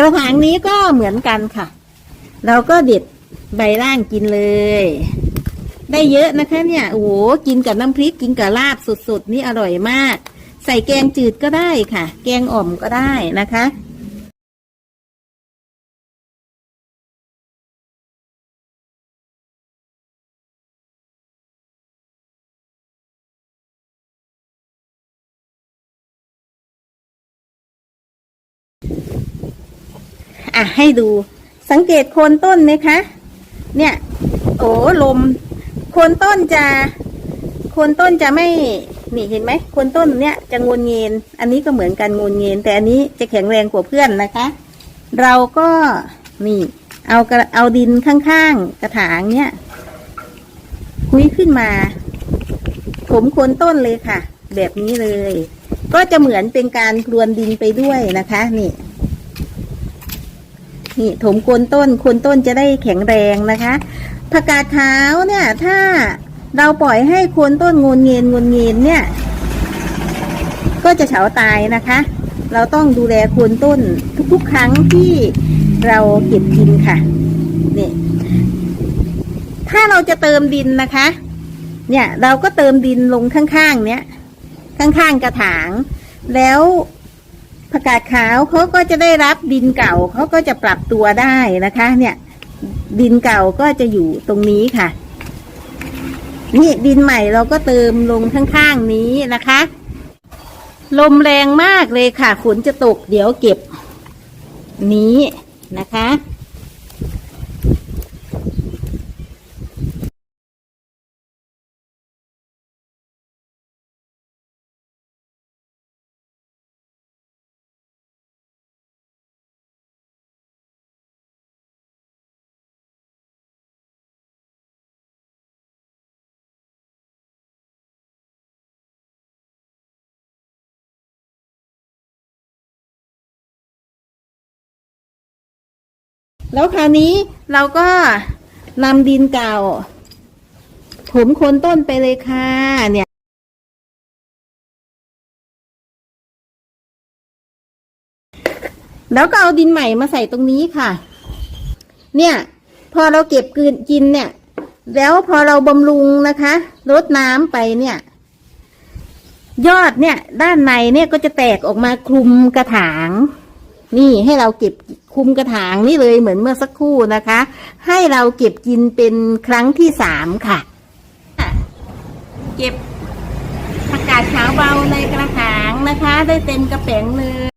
กระถางนี้ก็เหมือนกันค่ะ เราก็เด็ดใบล่างกินเลย ได้เยอะนะคะ เนี่ย โอ้โหกินกับน้ำพริกกินกับลาบสุดๆนี่อร่อยมาก ใส่แกงจืดก็ได้ค่ะ แกงอ่อมก็ได้นะคะ อะให้ดูสังเกตโคนต้นไหมคะ เนี่ย โอ้ลม โคนต้นจะโคนต้นจะไม่นี่เห็นไหมโคนต้นเนี่ยจะงนเงียนอันนี้ก็เหมือนกันงนเงียนแต่อันนี้จะแข็งแรงกว่าเพื่อนนะคะ เราก็นี่เอากระเอาดินข้างๆกระถางเนี่ยคุยขึ้นมาถมโคนต้นเลยค่ะ แบบนี้เลย ก็จะเหมือนเป็นการพรวนดินไปด้วยนะคะ นี่ นี่ถมโคนต้นโคนต้นจะได้แข็งแรงนะคะผักกาดขาวเนี่ย ถ้าเราปล่อยให้โคนต้นงนเงียนงนเงียนเนี่ย ก็จะเฉาตายนะคะ เราต้องดูแลโคนต้นทุกๆ ครั้งที่เราเก็บกินค่ะนี่ถ้าเราจะเติมดินนะคะ เนี่ย เราก็เติมดินลงข้างๆ เนี้ยข้างๆกระถาง แล้ว ผักกาดขาวเขาก็จะได้รับดินเก่าเขาก็จะปรับตัวได้นะคะ เนี่ย ดินเก่าก็จะอยู่ตรงนี้ค่ะ นี่ดินใหม่เราก็เติมลงข้างๆนี้นะคะ ลมแรงมากเลยค่ะฝนจะตกเดี๋ยวเก็บนี้นะคะ แล้วคราวนี้เราก็นำดินเก่า ถมโคนต้นไปเลยค่ะ เนี่ยแล้วก็เอาดินใหม่มาใส่ตรงนี้ค่ะ เนี่ย พอเราเก็บกินกินเนี่ย แล้วพอเราบำรุงนะคะรดน้ำไปเนี่ย ยอดเนี่ย ด้านในเนี่ยก็จะแตกออกมาคลุมกระถาง นี่ให้เราเก็บคุมกระถางนี่เลยเหมือนเมื่อสักครู่นะคะ ให้เราเก็บกินเป็นครั้งที่สามค่ะ เก็บผักกาดขาวเบาในกระถางนะคะ ได้เต็มกระแป๋งเลย